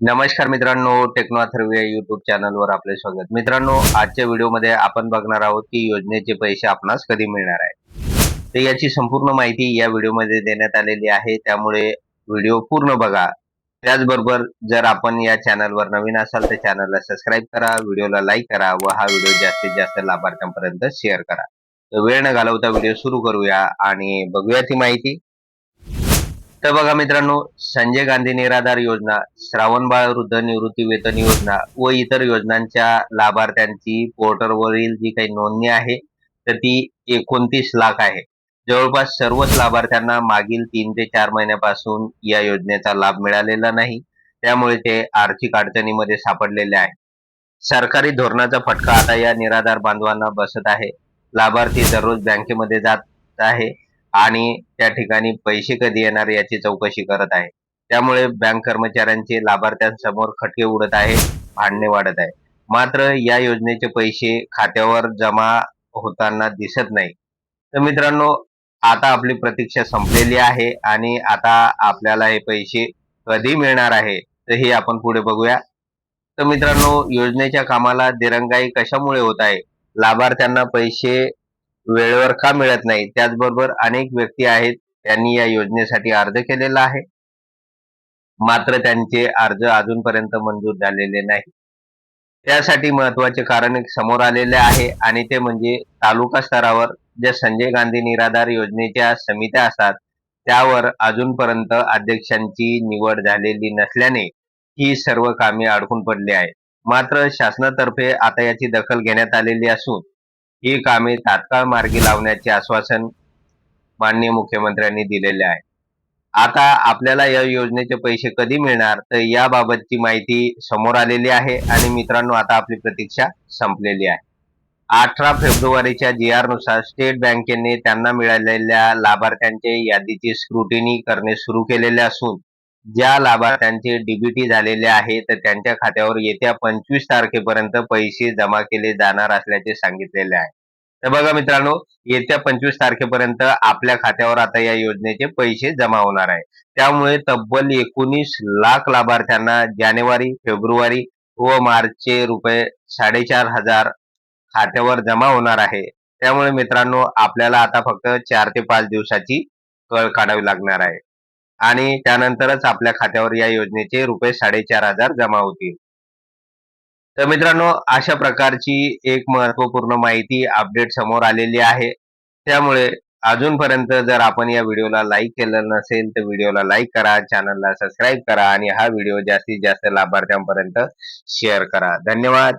नमस्कार मित्रांनो टेक्नो अथर्व या युट्यूब चॅनलवर आपले स्वागत. मित्रांनो आजच्या व्हिडिओमध्ये आपण बघणार आहोत की योजनेचे पैसे आपणास कधी मिळणार आहे तर याची संपूर्ण माहिती या व्हिडिओमध्ये देण्यात आलेली आहे. त्यामुळे व्हिडिओ पूर्ण बघा. त्याचबरोबर जर आपण या चॅनलवर नवीन असाल तर चॅनलला सबस्क्राईब करा व्हिडिओला लाईक करा व हा व्हिडिओ जास्तीत जास्त लाभार्थ्यांपर्यंत शेअर करा. तर वेळ न घालवता व्हिडिओ सुरू करूया आणि बघूया ती माहिती. तर बघा मित्रांनो संजय गांधी निराधार योजना श्रावणबाळ वृद्ध निवृत्ती वेतन योजना व इतर योजनांच्या लाभार्थ्यांची पोर्टलवरील जी काही नोंदणी आहे तर ती एकोणतीस लाख आहे. जवळपास सर्वच लाभार्थ्यांना मागील तीन ते चार महिन्यापासून या योजनेचा लाभ मिळालेला नाही. त्यामुळे ते आर्थिक अडचणीमध्ये सापडलेले आहे. सरकारी धोरणाचा फटका आता या निराधार बांधवांना बसत आहे. लाभार्थी दररोज बँकेमध्ये जात आहे. आणि त्या ठिकाणी पैसे कधी येणार याची चौकशी करत आहे. त्यामुळे बँक कर्मचाऱ्यांचे लाभार्थ्यांसमोर खटके उडत आहे भांडणे वाढत आहे. मात्र या योजनेचे पैसे खात्यावर जमा होताना दिसत नाही. तर मित्रांनो आता आपली प्रतीक्षा संपलेली आहे आणि आता आपल्याला हे पैसे कधी मिळणार आहे तर हे आपण पुढे बघूया. तर मित्रांनो योजनेच्या कामाला दिरंगाई कशामुळे होत आहे? लाभार्थ्यांना पैसे वेळेवर का मिळत नाही? त्याचबरोबर अनेक व्यक्ती आहेत त्यांनी या योजनेसाठी अर्ज केलेला आहे. मात्र त्यांचे अर्ज अजूनपर्यंत मंजूर झालेले नाही. त्यासाठी महत्त्वाचे कारण एक समोर आलेले आहे आणि ते म्हणजे तालुका स्तरावर ज्या संजय गांधी निराधार योजनेच्या समित्या असतात त्यावर अजूनपर्यंत अध्यक्षांची निवड झालेली नसल्याने ही सर्व कामे अडकून पडली आहेत. मात्र शासनातर्फे आता याची दखल घेण्यात आलेली असून ही कामे तात्काळ मार्गी लावण्याचे आश्वासन माननीय मुख्यमंत्र्यांनी दिलेले आहे. आता आपल्याला या योजनेचे पैसे कधी मिळणार? तर याबाबतची माहिती समोर आलेली आहे आणि मित्रांनो आता आपली प्रतीक्षा संपलेली आहे. अठरा फेब्रुवारीच्या जी आरनुसार स्टेट बँकेने त्यांना मिळालेल्या लाभार्थ्यांच्या यादीची स्क्रुटिनी करणे सुरू केलेले असून ज्या लाभार्थ्यांचे डीबीटी झालेले आहे तर त्यांच्या खात्यावर येत्या पंचवीस तारखेपर्यंत पैसे जमा केले जाणार असल्याचे सांगितलेले आहे. तर बघा मित्रांनो येत्या पंचवीस तारखेपर्यंत आपल्या खात्यावर आता या योजनेचे पैसे जमा होणार आहे. त्यामुळे तब्बल एकोणीस लाख लाभार्थ्यांना जानेवारी फेब्रुवारी व मार्चचे रुपये साडेचार हजार खात्यावर जमा होणार आहे. त्यामुळे मित्रांनो आपल्याला आता फक्त चार ते पाच दिवसाची कळ काढावी लागणार आहे. आणि त्यानंतरच आपल्या खात्यावर या योजनेचे रुपये साडेचार हजार जमा होतील. तर मित्रांनो अशा प्रकारची एक महत्त्वपूर्ण माहिती अपडेट समोर आलेली आहे. त्यामुळे अजूनपर्यंत जर आपण या व्हिडिओला लाईक केलं नसेल तर व्हिडिओला लाईक करा चॅनलला सबस्क्राईब करा आणि हा व्हिडिओ जास्तीत जास्त लाभार्थ्यांपर्यंत शेअर करा. धन्यवाद.